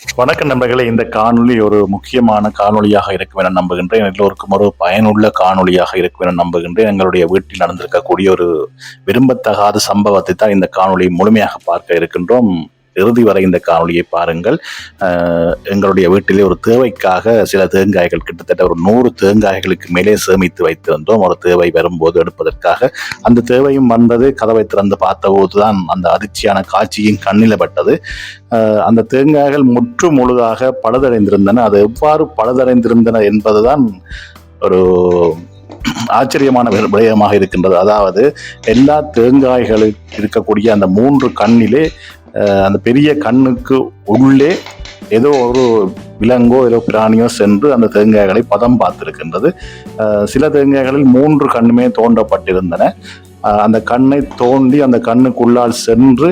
வணக்கம் நண்பர்களே. இந்த காணொளி ஒரு முக்கியமான காணொலியாக இருக்கும் என நம்புகின்றேன். எல்லோருக்கும் ஒரு பயனுள்ள காணொளியாக இருக்கும் என நம்புகின்றேன். எங்களுடைய வீட்டில் நடந்திருக்கக்கூடிய ஒரு விரும்பத்தகாத சம்பவத்தை தான் இந்த காணொலி முழுமையாக பார்க்க இருக்கின்றோம். இறுதி வரை இந்த காணொலியை பாருங்கள். எங்களுடைய வீட்டிலே ஒரு தேவைக்காக சில தேங்காய்கள் கிட்டத்தட்ட ஒரு நூறு தேங்காய்களுக்கு மேலே சேமித்து வைத்திருந்தோம். ஒரு தேவை வரும்போது எடுப்பதற்காக. அந்த தேவையும் வந்தது. கதவை திறந்து பார்த்தபோதுதான் அந்த அதிர்ச்சியான காட்சியும் கண்ணில் பட்டது. அந்த தேங்காய்கள் முற்று முழுதாக பழுதடைந்திருந்தன. அது எவ்வாறு பழுதடைந்திருந்தன என்பதுதான் ஒரு ஆச்சரியமான விடயமாக இருக்கின்றது. அதாவது எல்லா தேங்காய்களுக்கு இருக்கக்கூடிய அந்த மூன்று கண்ணிலே அந்த பெரிய கண்ணுக்கு உள்ளே ஏதோ ஒரு விலங்கோ ஏதோ பிராணியோ சென்று அந்த தேங்காய்களை பதம் பார்த்திருக்கின்றது. சில தேங்காய்களில் மூன்று கண்ணுமே தோண்டப்பட்டிருந்தன. அந்த கண்ணை தோண்டி அந்த கண்ணுக்குள்ளால் சென்று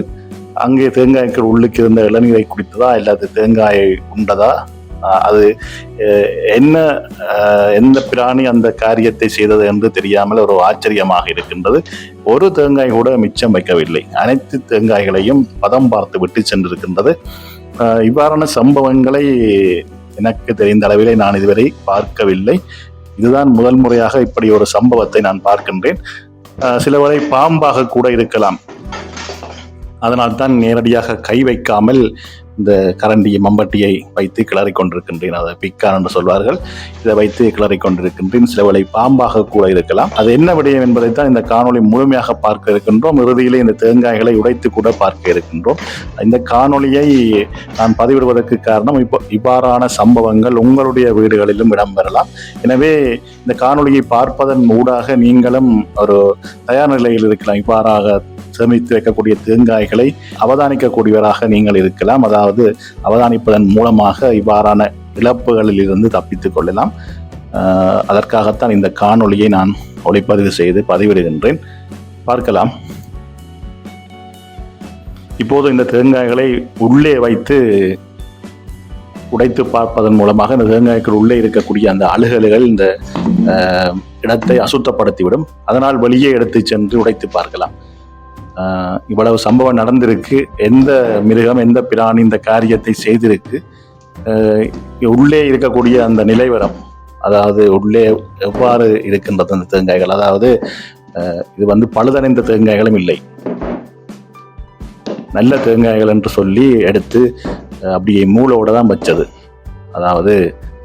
அங்கே தேங்காய்க்கு உள்ளுக்கு இருந்த இளநீரை குடித்ததா இல்லாத தேங்காயை உண்டதா? அது என்ன எந்த பிராணி அந்த காரியத்தை செய்தது என்று தெரியாமல் ஒரு ஆச்சரியமாக இருக்கின்றது. ஒரு தேங்காய் கூட மிச்சம் வைக்கவில்லை. அனைத்து தேங்காய்களையும் பதம் பார்த்து விட்டு சென்றிருக்கின்றது. இவ்வாறான சம்பவங்களை எனக்கு தெரிந்த அளவிலே நான் இதுவரை பார்க்கவில்லை. இதுதான் முதல் முறையாக இப்படி ஒரு சம்பவத்தை நான் பார்க்கின்றேன். ஆஹ், சிலவரை பாம்பாக கூட இருக்கலாம். அதனால் தான் நேரடியாக கை வைக்காமல் இந்த கரண்டியை மம்பட்டியை வைத்து கிளறி கொண்டிருக்கின்றேன். அதை பிக்கான் என்று சொல்வார்கள். இதை வைத்து கிளறி கொண்டிருக்கின்றேன். சிலவளை பாம்பாக கூட இருக்கலாம். அது என்ன விடயம் என்பதைத்தான் இந்த காணொளி முழுமையாக பார்க்க இருக்கின்றோம். இறுதியிலே இந்த தேங்காய்களை உடைத்து கூட பார்க்க இருக்கின்றோம். இந்த காணொளியை நான் பதிவிடுவதற்கு காரணம் இப்போ இவ்வாறான சம்பவங்கள் உங்களுடைய வீடுகளிலும் இடம்பெறலாம். எனவே இந்த காணொளியை பார்ப்பதன் ஊடாக நீங்களும் ஒரு தயார் நிலையில் இருக்கலாம். இவ்வாறாக சேமித்து வைக்கக்கூடிய தேங்காய்களை அவதானிக்கக்கூடியவராக நீங்கள் இருக்கலாம். அதாவது அவதானிப்பதன் மூலமாக இவ்வாறான இழப்புகளில் இருந்து தப்பித்துக் கொள்ளலாம். அதற்காகத்தான் இந்த காணொளியை நான் ஒளிப்பதிவு செய்து பதிவிடுகின்றேன். பார்க்கலாம். இப்போது இந்த தேங்காய்களை உள்ளே வைத்து உடைத்து பார்ப்பதன் மூலமாக இந்த தேங்காய்க்கு உள்ளே இருக்கக்கூடிய அந்த அழுகல்கள் இந்த இடத்தை அசுத்தப்படுத்திவிடும். அதனால் வெளியே எடுத்து சென்று உடைத்து பார்க்கலாம். இவ்வளவு சம்பவம் நடந்திருக்கு. எந்த மிருகம் எந்த பிராணி இந்த காரியத்தை செய்திருக்கு? உள்ளே இருக்கக்கூடிய அந்த நிலைவரம் அதாவது உள்ளே எவ்வாறு இருக்கின்றது அந்த தேங்காய்கள்? அதாவது இது வந்து பழுதடைந்த தேங்காய்களும் இல்லை. நல்ல தேங்காய்கள் என்று சொல்லி எடுத்து அப்படியே மூளோட தான் வச்சது. அதாவது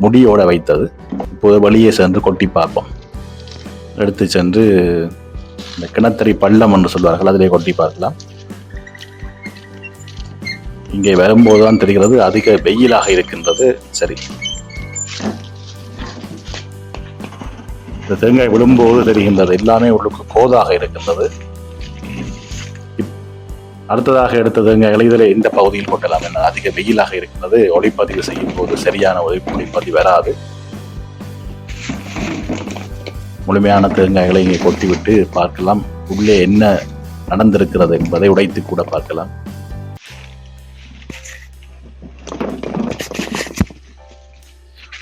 முடியோட வைத்தது. இப்போது வெளியே சென்று கொட்டி பார்ப்போம். எடுத்து சென்று இந்த கிணத்தறி பள்ளம் என்று சொல்வார்கள் அதிலே கொட்டி பார்க்கலாம். இங்கே வரும்போது தான் தெரிகிறது அதிக வெயிலாக இருக்கின்றது. சரி. இந்த தேங்காய் விழும்போது தெரிகின்றது எல்லாமே உள்ளுக்கு கோதாக இருக்கின்றது. அடுத்ததாக எடுத்த தேங்காய்களை இதில் இந்த பகுதியில் கொட்டலாம் என அதிக வெயிலாக இருக்கிறது ஒளிப்பதிவு செய்யும் போது சரியான ஒளி ஒளிப்பதிவு வராது. முழுமையான தேங்காய்களை இங்கே கொட்டிவிட்டு பார்க்கலாம். உள்ளே என்ன நடந்திருக்கிறது என்பதை உடைத்து கூட பார்க்கலாம்.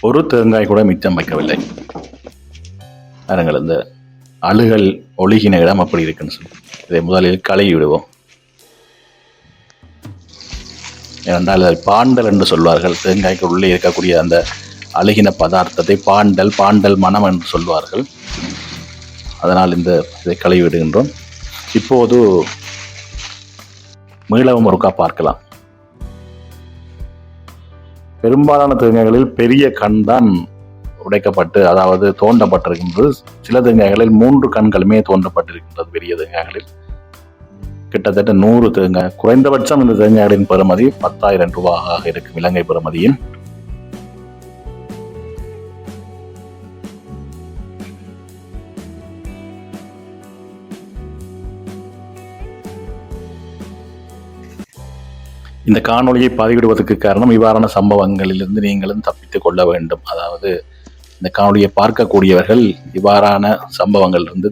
ஒரு தேங்காய் கூட மிச்சம் வைக்கவில்லை. பாருங்கள் இந்த அழுகல் ஒழுகின இடம் அப்படி இருக்குன்னு சொல்லி இதை முதலில் கழுவி விடுவோம் ஏனென்றால் பாண்டல் என்று சொல்வார்கள். தேங்காய்க்கு உள்ளே இருக்கக்கூடிய அந்த அழுகின பதார்த்தத்தை பாண்டல் பாண்டல் மனம் என்று சொல்வார்கள். அதனால் இந்த இதை கழுவிடுகின்றோம். இப்போது மீளவும் ஒருக்கா பார்க்கலாம். பெரும்பாலான தேங்காய்களில் பெரிய கண் தான் உடைக்கப்பட்டு அதாவது தோண்டப்பட்டிருக்கின்றது. சில தேங்காய்களில் மூன்று கண்களுமே தோண்டப்பட்டிருக்கின்றது பெரிய தேங்காய்களில். கிட்டத்தட்ட நூறு தேங்காய் குறைந்தபட்சம் இந்த தேங்காய்களின் பெறுமதி பத்தாயிரம் ரூபாயாக இருக்கும் இலங்கை பெறுமதியின் இந்த காணொலியை பதிவிடுவதற்கு காரணம் இவ்வாறான சம்பவங்களிலிருந்து நீங்களும் தப்பித்துக் கொள்ள வேண்டும். அதாவது இந்த காணொலியை பார்க்கக்கூடியவர்கள் இவ்வாறான சம்பவங்களிலிருந்து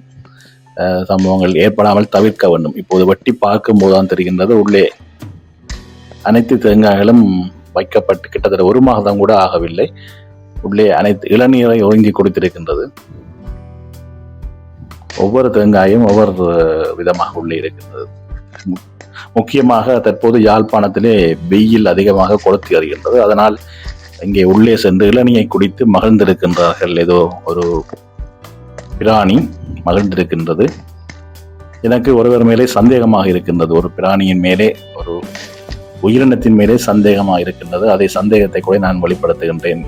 சம்பவங்கள் ஏற்படாமல் தவிர்க்க வேண்டும். இப்போது வட்டி பார்க்கும்போது தான் தெரிகின்றது. உள்ளே அனைத்து தேங்காய்களும் வைக்கப்பட்டு கிட்டத்தட்ட ஒரு மாதம் கூட ஆகவில்லை. உள்ளே அனைத்து இளநீரை ஒழுங்கி கொடுத்திருக்கின்றது. ஒவ்வொரு தேங்காயும் ஒவ்வொரு விதமாக உள்ளே இருக்கின்றது. முக்கியமாக தற்போது யாழ்ப்பாணத்திலே வெயில் அதிகமாக கொளுத்தி வருகின்றது. அதனால் இங்கே உள்ளே சென்று இளநியை குடித்து மகிழ்ந்திருக்கின்றார்கள். ஏதோ ஒரு பிராணி மகிழ்ந்திருக்கின்றது. எனக்கு ஒருவர் மேலே சந்தேகமாக இருக்கின்றது. ஒரு பிராணியின் மேலே ஒரு உயிரினத்தின் மேலே சந்தேகமாக இருக்கின்றது. அதை சந்தேகத்தை கூட நான் வெளிப்படுத்துகின்றேன்.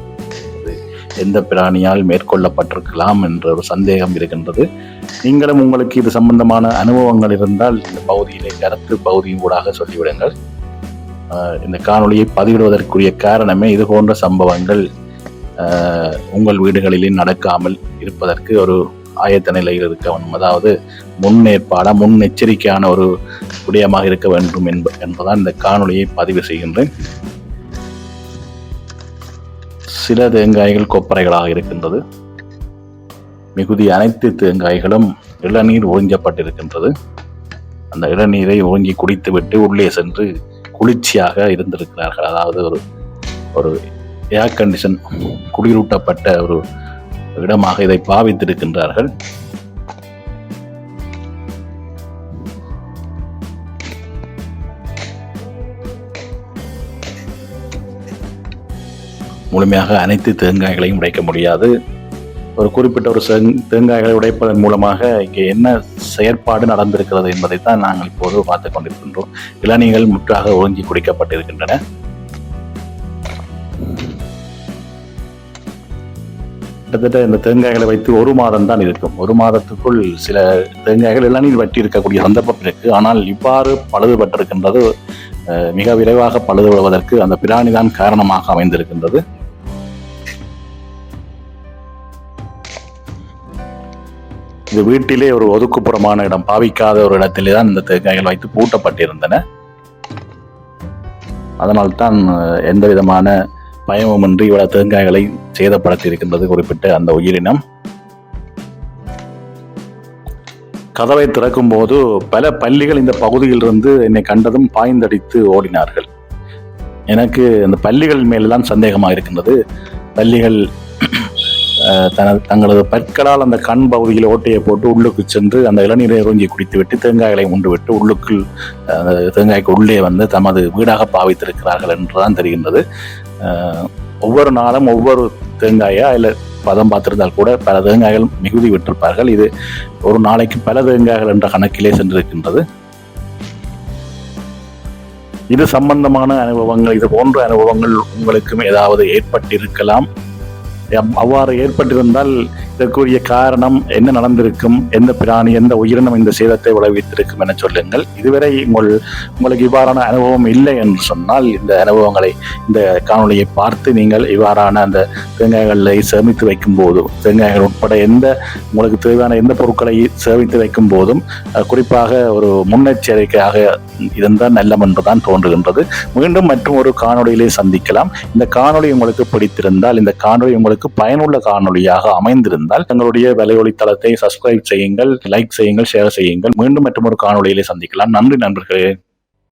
எந்த பிராணியால் மேற்கொள்ளப்பட்டிருக்கலாம் என்ற ஒரு சந்தேகம் இருக்கின்றது. நீங்களும் உங்களுக்கு இது சம்பந்தமான அனுபவங்கள் இருந்தால் இந்த பகுதியிலே கருத்து பகுதியின் ஊடாக சொல்லிவிடுங்கள். இந்த காணொளியை பதிவிடுவதற்குரிய காரணமே இது போன்ற சம்பவங்கள் உங்கள் வீடுகளிலே நடக்காமல் இருப்பதற்கு ஒரு ஆயத்த நிலையில் இருக்க வேண்டும். அதாவது முன்னேற்பாடாக முன்னெச்சரிக்கையான ஒரு விடயமாக இருக்க வேண்டும் என்ப என்பதால் இந்த காணொலியை பதிவு செய்கின்றேன். சில தேங்காய்கள் கொப்பரைகளாக இருக்கின்றது. மிகுதி அனைத்து தேங்காய்களும் இளநீர் ஒழிஞ்சப்பட்டிருக்கின்றது அந்த இளநீரை உறிஞ்சி குடித்துவிட்டு உள்ளே சென்று குளிர்ச்சியாக இருந்திருக்கிறார்கள். அதாவது ஒரு ஒரு ஏர் கண்டிஷன் குளிரூட்டப்பட்ட ஒரு இடமாக இதை பாவித்திருக்கின்றார்கள். முழுமையாக அனைத்து தேங்காய்களையும் உடைக்க முடியாது. ஒரு குறிப்பிட்ட ஒரு செங்- தேங்காய்களை உடைப்பதன் மூலமாக இங்கே என்ன செயற்பாடு நடந்திருக்கிறது என்பதைத்தான் நாங்கள் இப்போது பார்த்து கொண்டிருக்கின்றோம். இளநீர்கள் முற்றாக ஒழுங்கி குடிக்கப்பட்டிருக்கின்றன. கிட்டத்தட்ட இந்த தேங்காய்களை வைத்து ஒரு மாதம் தான் இருக்கும். ஒரு மாதத்துக்குள் சில தேங்காய்கள் இளநீர் வற்றி இருக்கக்கூடிய சந்தர்ப்பம் இருக்கு. ஆனால் இவ்வாறு பழுதுபட்டிருக்கின்றது மிக விரைவாக பழுது விடுவதற்கு அந்த பிராணி தான் காரணமாக அமைந்திருக்கின்றது. இது வீட்டிலே ஒரு ஒதுக்குப்புறமான இடம் பாவிக்காத ஒரு இடத்திலே தான் இந்த தேங்காய்கள் வைத்து பூட்டப்பட்டிருந்தன. அதனால்தான் எந்த விதமான பயமுமின்றி இவ்வளவு தேங்காய்களை சேதப்படுத்தி இருக்கின்றது குறிப்பிட்ட அந்த உயிரினம். கதவை திறக்கும் போது பல பள்ளிகள் இந்த பகுதியிலிருந்து என்னை கண்டதும் பாய்ந்தடித்து ஓடினார்கள். எனக்கு அந்த பள்ளிகள் மேலெல்லாம் சந்தேகமாக இருக்கின்றது. பள்ளிகள் தனது தங்களது பற்களால் அந்த கண் பகுதியில் ஓட்டையை போட்டு உள்ளுக்கு சென்று அந்த இளநீரை உறிஞ்சி குடித்துவிட்டு தேங்காய்களை உண்டுவிட்டு உள்ளுக்குள் அந்த தேங்காய்க்கு உள்ளே வந்து தமது வீடாக பாவித்திருக்கிறார்கள் என்றுதான் தெரிகின்றது. ஒவ்வொரு நாளும் ஒவ்வொரு தேங்காயா இல்லை பதம் பார்த்திருந்தால் கூட பல தேங்காய்கள் மிகுதி விட்டிருப்பார்கள். இது ஒரு நாளைக்கு பல தேங்காய்கள் என்ற கணக்கிலே சென்றிருக்கின்றது. இது சம்பந்தமான அனுபவங்கள் இது போன்ற அனுபவங்கள் உங்களுக்கும் ஏதாவது ஏற்பட்டிருக்கலாம். அவ்வாறு ஏற்பட்டிருந்தால் இதற்குரிய காரணம் என்ன நடந்திருக்கும் எந்த பிராணி எந்த உயிரினம் இந்த சேதத்தை விளைவித்திருக்கும் என சொல்லுங்கள். இதுவரை உங்கள் உங்களுக்கு இவ்வாறான அனுபவம் இல்லை என்று சொன்னால் இந்த அனுபவங்களை இந்த காணொலியை பார்த்து நீங்கள் இவ்வாறான அந்த தேங்காய்களை சேமித்து வைக்கும் போதும் தேங்காய்கள் உட்பட எந்த உங்களுக்கு தேவையான எந்த பொருட்களை சேமித்து வைக்கும் போதும் குறிப்பாக ஒரு முன்னெச்சரிக்கையாக இருந்தால் நல்லம் என்றுதான் தோன்றுகின்றது. மீண்டும் மற்றும் ஒரு காணொலியிலே சந்திக்கலாம். இந்த காணொளி உங்களுக்கு பிடித்திருந்தால் இந்த காணொளி உங்களுக்கு பயனுள்ள காணொளியாக அமைந்திருந்தால் தங்களுடைய விலையொலி தளத்தை சப்ஸ்கிரைப் செய்யுங்கள் லைக் செய்யுங்கள் ஷேர் செய்யுங்கள். மீண்டும் மற்றும் ஒரு காணொலியிலே சந்திக்கலாம். நன்றி நண்பர்களே.